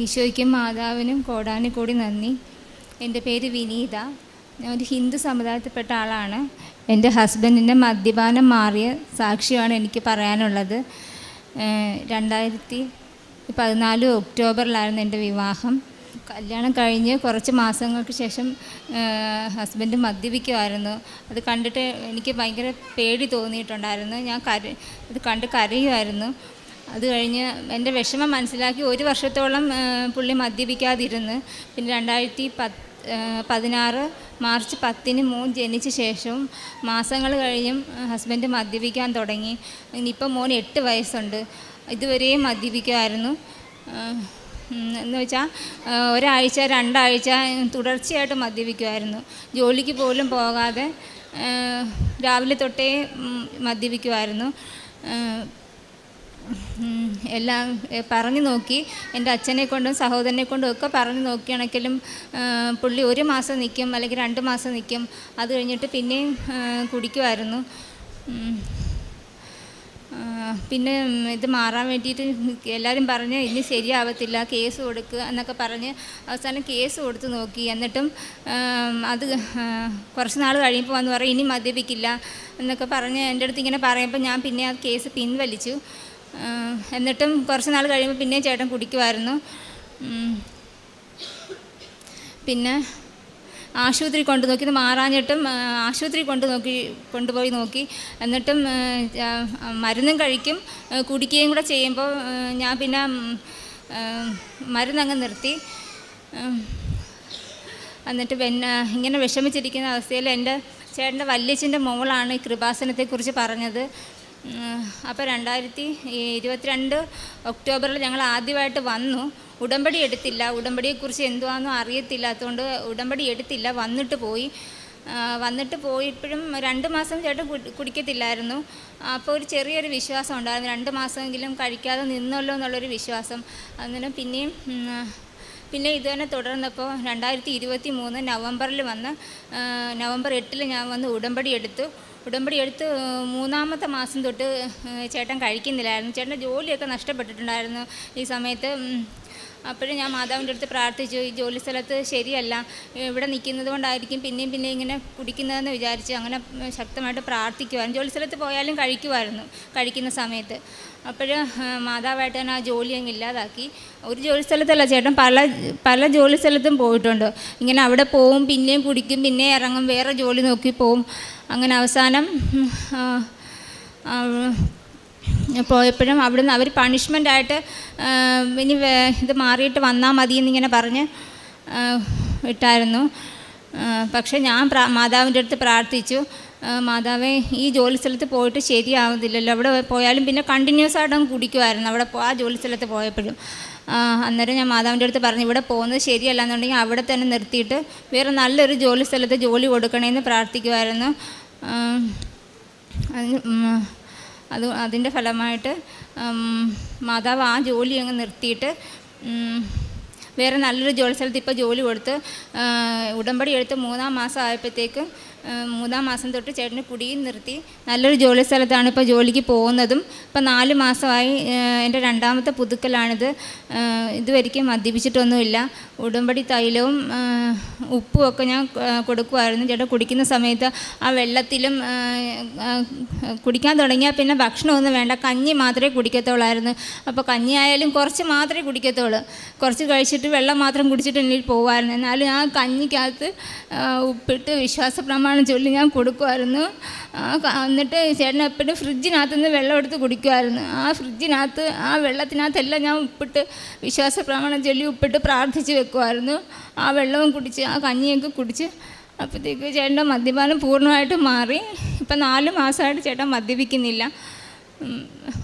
ഈശോയ്ക്കും മാതാവിനും കോടാനും കൂടി നന്ദി. എന്റെ പേര് വിനീത. ഞാൻ ഒരു ഹിന്ദു സമുദായത്തിൽപ്പെട്ട ആളാണ്. എന്റെ ഹസ്ബൻഡിന്റെ മദ്യപാനം മാറിയ സാക്ഷിയാണ് എനിക്ക് പറയാനുള്ളത്. രണ്ടായിരത്തി പതിനാല് ഒക്ടോബറിലായിരുന്നു എന്റെ വിവാഹം. കല്യാണം കഴിഞ്ഞ് കുറച്ച് മാസങ്ങൾക്ക് ശേഷം ഹസ്ബൻഡ് മദ്യപിക്കുമായിരുന്നു അത് കണ്ടിട്ട് എനിക്ക് ഭയങ്കര പേടി തോന്നിയിട്ടുണ്ടായിരുന്നു. ഞാൻ കര അത് കണ്ട് കരയുമായിരുന്നു അത് കഴിഞ്ഞ് എന്റെ വിഷമം മനസ്സിലാക്കി ഒരു വർഷത്തോളം പുള്ളി മദ്യപിക്കാതിരുന്ന്. പിന്നെ രണ്ടായിരത്തി പത്ത് പതിനാറ് മാർച്ച് പത്തിന് മോൻ ജനിച്ച ശേഷവും മാസങ്ങൾ കഴിഞ്ഞും ഹസ്ബൻഡ് മദ്യപിക്കാൻ തുടങ്ങി. ഇനിയിപ്പം മോൻ എട്ട് വയസ്സുണ്ട്. ഇതുവരെയും മദ്യപിക്കുമായിരുന്നു എന്ന് വെച്ചാൽ ഒരാഴ്ച രണ്ടാഴ്ച തുടർച്ചയായിട്ട് മദ്യപിക്കുമായിരുന്നു ജോലിക്ക് പോലും പോകാതെ രാവിലെ തൊട്ടേ മദ്യപിക്കുമായിരുന്നു എല്ലാം പറഞ്ഞു നോക്കി. എന്റെ അച്ഛനെ കൊണ്ടും സഹോദരനെ കൊണ്ടും ഒക്കെ പറഞ്ഞു നോക്കിയാണെങ്കിലും പുള്ളി ഒരു മാസം നിൽക്കും അല്ലെങ്കിൽ രണ്ട് മാസം നിൽക്കും അത് കഴിഞ്ഞിട്ട് പിന്നെയും കുടിക്കുമായിരുന്നു. പിന്നെ ഇത് മാറാൻ വേണ്ടിയിട്ട് എല്ലാവരും പറഞ്ഞ് ഇനി ശരിയാവത്തില്ല കേസ് കൊടുക്കുക എന്നൊക്കെ പറഞ്ഞ് അവസാനം കേസ് കൊടുത്ത് നോക്കി. എന്നിട്ടും അത് കുറച്ച് നാൾ കഴിയുമ്പോൾ വന്ന് പറയും ഇനി മദ്യപിക്കില്ല എന്നൊക്കെ പറഞ്ഞ് എന്റെ അടുത്ത് ഇങ്ങനെ പറയുമ്പോൾ ഞാൻ പിന്നെ ആ കേസ് പിൻവലിച്ചു. എന്നിട്ടും കുറച്ച് നാൾ കഴിയുമ്പോൾ പിന്നെയും ചേട്ടൻ കുടിക്കുമായിരുന്നു പിന്നെ ആശുപത്രി കൊണ്ടു നോക്കി ഇത് മാറാഞ്ഞിട്ടും ആശുപത്രി കൊണ്ടു നോക്കി കൊണ്ടുപോയി നോക്കി. എന്നിട്ടും മരുന്നും കഴിക്കും കുടിക്കുകയും കൂടെ ചെയ്യുമ്പോൾ ഞാൻ പിന്നെ മരുന്നങ്ങ് നിർത്തി. എന്നിട്ട് പിന്നെ ഇങ്ങനെ വിഷമിച്ചിരിക്കുന്ന അവസ്ഥയിൽ എന്റെ ചേട്ടന്റെ വല്യച്ഛന്റെ മോളാണ് ഈ കൃപാസനത്തെക്കുറിച്ച് പറഞ്ഞത്. അപ്പോൾ രണ്ടായിരത്തി ഇരുപത്തിരണ്ട് ഒക്ടോബറിൽ ഞങ്ങൾ ആദ്യമായിട്ട് വന്നു. ഉടമ്പടി എടുത്തില്ല. ഉടമ്പടിയെക്കുറിച്ച് എന്തുവാണെന്നും അറിയത്തില്ലാത്തതുകൊണ്ട് ഉടമ്പടി എടുത്തില്ല. വന്നിട്ട് പോയി. വന്നിട്ട് പോയിപ്പോഴും രണ്ട് മാസം ചേട്ടൻ കുടി- കുടിക്കത്തില്ലായിരുന്നു. അപ്പോൾ ഒരു ചെറിയൊരു വിശ്വാസം ഉണ്ടായിരുന്നു. രണ്ട് മാസമെങ്കിലും കഴിക്കാതെ നിന്നല്ലോ എന്നുള്ളൊരു വിശ്വാസം. അങ്ങനെ പിന്നെയും പിന്നെ ഇത് തന്നെ തുടർന്നപ്പോൾ രണ്ടായിരത്തി ഇരുപത്തി മൂന്ന് നവംബറിൽ വന്ന് നവംബർ എട്ടിൽ ഞാൻ വന്ന് ഉടമ്പടി എടുത്തു. ഉടമ്പടി എടുത്ത് മൂന്നാമത്തെ മാസം തൊട്ട് ചേട്ടൻ കഴിക്കുന്നില്ലായിരുന്നു. ചേട്ടന്റെ ജോലിയൊക്കെ നഷ്ടപ്പെട്ടിട്ടുണ്ടായിരുന്നു ഈ സമയത്ത്. അപ്പോഴും ഞാൻ മാതാവിന്റെ അടുത്ത് പ്രാർത്ഥിച്ചു ഈ ജോലി സ്ഥലത്ത് ശരിയല്ല. ഇവിടെ നിൽക്കുന്നത് കൊണ്ടായിരിക്കും പിന്നെയും പിന്നെ ഇങ്ങനെ കുടിക്കുന്നതെന്ന് വിചാരിച്ച്. അങ്ങനെ ശക്തമായിട്ട് പ്രാർത്ഥിക്കുമായിരുന്നു ജോലി സ്ഥലത്ത് പോയാലും കഴിക്കുമായിരുന്നു കഴിക്കുന്ന സമയത്ത്. അപ്പോൾ മാതാവായിട്ട് തന്നെ ആ ജോലി അങ്ങ് ഇല്ലാതാക്കി. ഒരു ജോലി സ്ഥലത്തല്ല ചേട്ടൻ പല പല ജോലി സ്ഥലത്തും പോയിട്ടുണ്ട്. ഇങ്ങനെ അവിടെ പോവും പിന്നെയും കുടിക്കും പിന്നെ ഇറങ്ങും വേറെ ജോലി നോക്കി പോവും. അങ്ങനെ അവസാനം പോയപ്പോഴും അവിടുന്ന് അവർ പണിഷ്മെന്റായിട്ട് ഇനി ഇത് മാറിയിട്ട് വന്നാൽ മതി എന്നിങ്ങനെ പറഞ്ഞ് വിട്ടായിരുന്നു പക്ഷെ ഞാൻ മാതാവിന്റെ അടുത്ത് പ്രാർത്ഥിച്ചു. മാതാവേ ഈ ജോലി സ്ഥലത്ത് പോയിട്ട് ശരിയാവുന്നില്ലല്ലോ. അവിടെ പോയാലും പിന്നെ കണ്ടിന്യൂസ് ആയിട്ട് അങ്ങ് കുടിക്കുമായിരുന്നു അവിടെ ആ ജോലി സ്ഥലത്ത് പോയപ്പോഴും. അന്നേരം ഞാൻ മാതാവിന്റെ അടുത്ത് പറഞ്ഞു ഇവിടെ പോകുന്നത് ശരിയല്ല എന്നുണ്ടെങ്കിൽ അവിടെ തന്നെ നിർത്തിയിട്ട് വേറെ നല്ലൊരു ജോലി സ്ഥലത്ത് ജോലി കൊടുക്കണമെന്ന് പ്രാർത്ഥിക്കുമായിരുന്നു. അത് അതിന്റെ ഫലമായിട്ട് മാതാവ് ആ ജോലി അങ്ങ് നിർത്തിയിട്ട് വേറെ നല്ലൊരു ജോലി സ്ഥലത്ത് ഇപ്പോൾ ജോലി കൊടുത്ത് ഉടമ്പടി എടുത്ത് മൂന്നാം മാസം ആയപ്പോഴത്തേക്കും മൂന്നാം മാസം തൊട്ട് ചേട്ടന് കുടിയും നിർത്തി. നല്ലൊരു ജോലി സ്ഥലത്താണ് ഇപ്പോൾ ജോലിക്ക് പോകുന്നതും. ഇപ്പം നാല് മാസമായി എന്റെ രണ്ടാമത്തെ പുതുക്കലാണിത്. ഇതുവരിക്കും മദ്യപിച്ചിട്ടൊന്നുമില്ല. ഉടുമ്പടി തൈലവും ഉപ്പും ഒക്കെ ഞാൻ കൊടുക്കുമായിരുന്നു ചേട്ടൻ കുടിക്കുന്ന സമയത്ത് ആ വെള്ളത്തിലും കുടിക്കാൻ തുടങ്ങിയാൽ പിന്നെ ഭക്ഷണമൊന്നും വേണ്ട. കഞ്ഞി മാത്രമേ കുടിക്കത്തുള്ളായിരുന്നു. അപ്പോൾ കഞ്ഞി ആയാലും കുറച്ച് മാത്രമേ കുടിക്കത്തുള്ളൂ. കുറച്ച് കഴിച്ചിട്ട് വെള്ളം മാത്രം കുടിച്ചിട്ട് എന്നിൽ പോകുമായിരുന്നു എന്നാലും ആ കഞ്ഞിക്കകത്ത് ഉപ്പിട്ട് വിശ്വാസ പ്രമാണം ചൊല്ലി ഞാൻ കൊടുക്കുമായിരുന്നു എന്നിട്ട് ചേട്ടൻ എപ്പോഴും ഫ്രിഡ്ജിനകത്ത് നിന്ന് വെള്ളം എടുത്ത് കുടിക്കുമായിരുന്നു ആ ഫ്രിഡ്ജിനകത്ത് ആ വെള്ളത്തിനകത്തെല്ലാം ഞാൻ ഉപ്പിട്ട് വിശ്വാസ പ്രമാണം ചൊല്ലി ഉപ്പിട്ട് പ്രാർത്ഥിച്ച് വെക്കുമായിരുന്നു ആ വെള്ളവും കുടിച്ച് ആ കഞ്ഞിയൊക്കെ കുടിച്ച് അപ്പോഴത്തേക്ക് ചേട്ടന്റെ മദ്യപാനം പൂർണമായിട്ട് മാറി. ഇപ്പം നാല് മാസമായിട്ട് ചേട്ടൻ മദ്യപിക്കുന്നില്ല.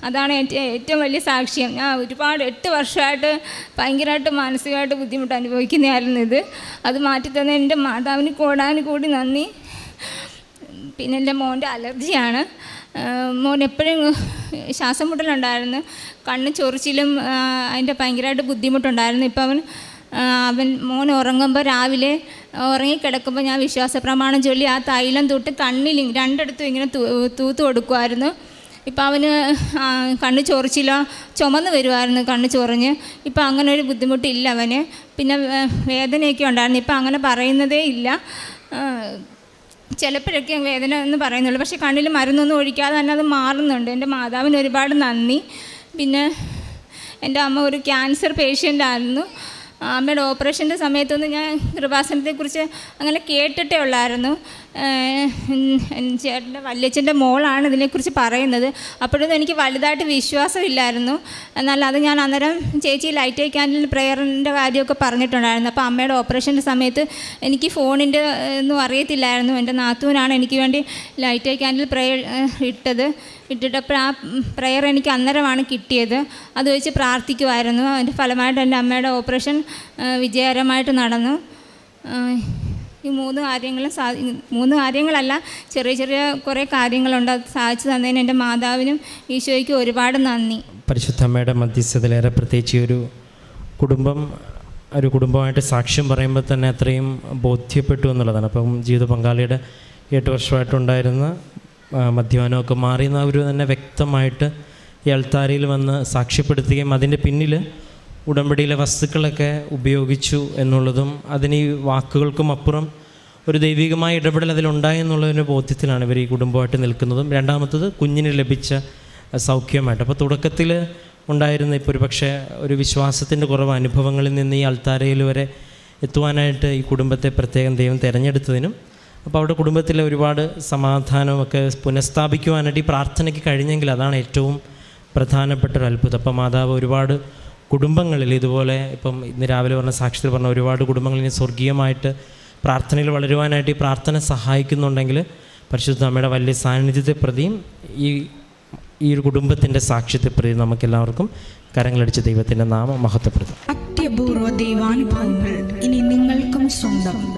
അതാണ് ഏറ്റവും ഏറ്റവും വലിയ സാക്ഷ്യം. ഞാൻ ഒരുപാട് എട്ട് വർഷമായിട്ട് ഭയങ്കരമായിട്ട് മാനസികമായിട്ട് ബുദ്ധിമുട്ട് അനുഭവിക്കുന്നതായിരുന്നു ഇത്. അത് മാറ്റി തന്നെ എന്റെ മാതാവിന് കൂടാനും കൂടി നന്ദി. പിന്നെ എന്റെ മോന്റെ അലർജിയാണ്. മോൻ എപ്പോഴും ശ്വാസം മുട്ടലുണ്ടായിരുന്നു. കണ്ണ് ചൊറിച്ചിലും അതിന്റെ ഭയങ്കരമായിട്ട് ബുദ്ധിമുട്ടുണ്ടായിരുന്നു. ഇപ്പം അവൻ അവൻ മോൻ ഉറങ്ങുമ്പോൾ രാവിലെ ഉറങ്ങിക്കിടക്കുമ്പോൾ ഞാൻ വിശ്വാസ പ്രമാണം ചൊല്ലി ആ തൈലം തൊട്ട് കണ്ണിൽ രണ്ടിടത്തും ഇങ്ങനെ തൂത്ത് കൊടുക്കുമായിരുന്നു. ഇപ്പം അവന് കണ്ണ് ചൊറിച്ചിലോ ചുമന്ന് വരുമായിരുന്നു കണ്ണ് ചൊറിഞ്ഞ്. ഇപ്പം അങ്ങനെ ഒരു ബുദ്ധിമുട്ടില്ല അവന്. പിന്നെ വേദനയൊക്കെ ഉണ്ടായിരുന്നു. ഇപ്പം അങ്ങനെ പറയുന്നതേ ഇല്ല. ചിലപ്പോഴൊക്കെ വേദന എന്ന് പറയുന്നുള്ളൂ. പക്ഷേ കണ്ണിൽ മരുന്നൊന്നും ഒഴിക്കാതെ തന്നെ അത് മാറുന്നുണ്ട്. എന്റെ മാതാവിന് ഒരുപാട് നന്ദി. പിന്നെ എന്റെ അമ്മ ഒരു ക്യാൻസർ പേഷ്യന്റ് ആയിരുന്നു. അമ്മയുടെ ഓപ്പറേഷന്റെ സമയത്തൊന്നും ഞാൻ കൃപാസനത്തെക്കുറിച്ച് അങ്ങനെ കേട്ടിട്ടേ ഉള്ളായിരുന്നു. ചേട്ടന്റെ വല്യച്ഛന്റെ മോളാണ് ഇതിനെക്കുറിച്ച് പറയുന്നത്. അപ്പോഴൊന്നും എനിക്ക് വലുതായിട്ട് വിശ്വാസമില്ലായിരുന്നു. എന്നാൽ അത് ഞാൻ അന്നേരം ചേച്ചി ലൈറ്റ് ക്യാൻഡിൽ പ്രെയറിന്റെ കാര്യമൊക്കെ പറഞ്ഞിട്ടുണ്ടായിരുന്നു. അപ്പോൾ അമ്മയുടെ ഓപ്പറേഷന്റെ സമയത്ത് എനിക്ക് ഫോണിന്റെ ഒന്നും അറിയത്തില്ലായിരുന്നു. എന്റെ നാത്തൂനാണ് എനിക്ക് വേണ്ടി ലൈറ്റ് ക്യാൻഡിൽ പ്രെയർ ഇട്ടത്. ഇട്ടിട്ടപ്പോൾ ആ പ്രെയർ എനിക്ക് അന്നേരമാണ് കിട്ടിയത്. അത് വെച്ച് പ്രാർത്ഥിക്കുമായിരുന്നു അതിന്റെ ഫലമായിട്ട് എന്റെ അമ്മയുടെ ഓപ്പറേഷൻ വിജയകരമായിട്ട് നടന്നു. ഈ മൂന്ന് കാര്യങ്ങളും സാ മൂന്ന് കാര്യങ്ങളല്ല ചെറിയ ചെറിയ കുറേ കാര്യങ്ങളുണ്ട് അത് സാധിച്ചു തന്നതിന് എന്റെ മാതാവിനും ഈശോയ്ക്കും ഒരുപാട് നന്ദി. പരിശുദ്ധ അമ്മയുടെ മധ്യസ്ഥതയിലേറെ പ്രത്യേകിച്ച് ഒരു കുടുംബം ഒരു കുടുംബമായിട്ട് സാക്ഷ്യം പറയുമ്പോൾ തന്നെ അത്രയും ബോധ്യപ്പെട്ടു എന്നുള്ളതാണ്. അപ്പം ജീവിത പങ്കാളിയുടെ എട്ട് വർഷമായിട്ടുണ്ടായിരുന്ന മദ്യപാനമൊക്കെ മാറിയെന്ന് അവർ തന്നെ വ്യക്തമായിട്ട് ഈ അൾത്താരയിൽ വന്ന് സാക്ഷ്യപ്പെടുത്തുകയും അതിന്റെ പിന്നിൽ ഉടമ്പടിയിലെ വസ്തുക്കളൊക്കെ ഉപയോഗിച്ചു എന്നുള്ളതും അതിന് ഈ വാക്കുകൾക്കും അപ്പുറം ഒരു ദൈവികമായ ഇടപെടൽ അതിലുണ്ടായി എന്നുള്ളതിന്റെ ബോധ്യത്തിലാണ് ഇവർ ഈ കുടുംബമായിട്ട് നിൽക്കുന്നതും. രണ്ടാമത്തത് കുഞ്ഞിന് ലഭിച്ച സൗഖ്യമായിട്ട്. അപ്പോൾ തുടക്കത്തിൽ ഉണ്ടായിരുന്ന ഇപ്പോൾ ഒരു പക്ഷേ ഒരു വിശ്വാസത്തിന്റെ കുറവ് അനുഭവങ്ങളിൽ നിന്ന് ഈ അൾത്താരയിൽ വരെ എത്തുവാനായിട്ട് ഈ കുടുംബത്തെ പ്രത്യേകം ദൈവം തിരഞ്ഞെടുത്തതിനും അപ്പോൾ അവിടെ കുടുംബത്തിലെ ഒരുപാട് സമാധാനമൊക്കെ പുനഃസ്ഥാപിക്കുവാനായിട്ട് ഈ പ്രാർത്ഥനയ്ക്ക് കഴിഞ്ഞെങ്കിൽ അതാണ് ഏറ്റവും പ്രധാനപ്പെട്ട ഒരു അത്ഭുതം. അപ്പോൾ മാതാവ് ഒരുപാട് കുടുംബങ്ങളിൽ ഇതുപോലെ ഇപ്പം ഇന്ന് രാവിലെ പറഞ്ഞ സാക്ഷ്യത്തിൽ പറഞ്ഞ ഒരുപാട് കുടുംബങ്ങളിൽ സ്വർഗീയമായിട്ട് പ്രാർത്ഥനയിൽ വളരുവാനായിട്ട് ഈ പ്രാർത്ഥന സഹായിക്കുന്നുണ്ടെങ്കിൽ പരിശുദ്ധ അമ്മയുടെ വലിയ സാന്നിധ്യത്തെ പ്രതിയും ഈ ഈ ഒരു കുടുംബത്തിന്റെ സാക്ഷ്യത്തെ പ്രതി നമുക്കെല്ലാവർക്കും കരങ്ങളടിച്ച് ദൈവത്തിന്റെ നാമം മഹത്വപ്പെടുത്തും. ദൈവാനുഭവങ്ങൾ ഇനി നിങ്ങൾക്കും സ്വന്തം.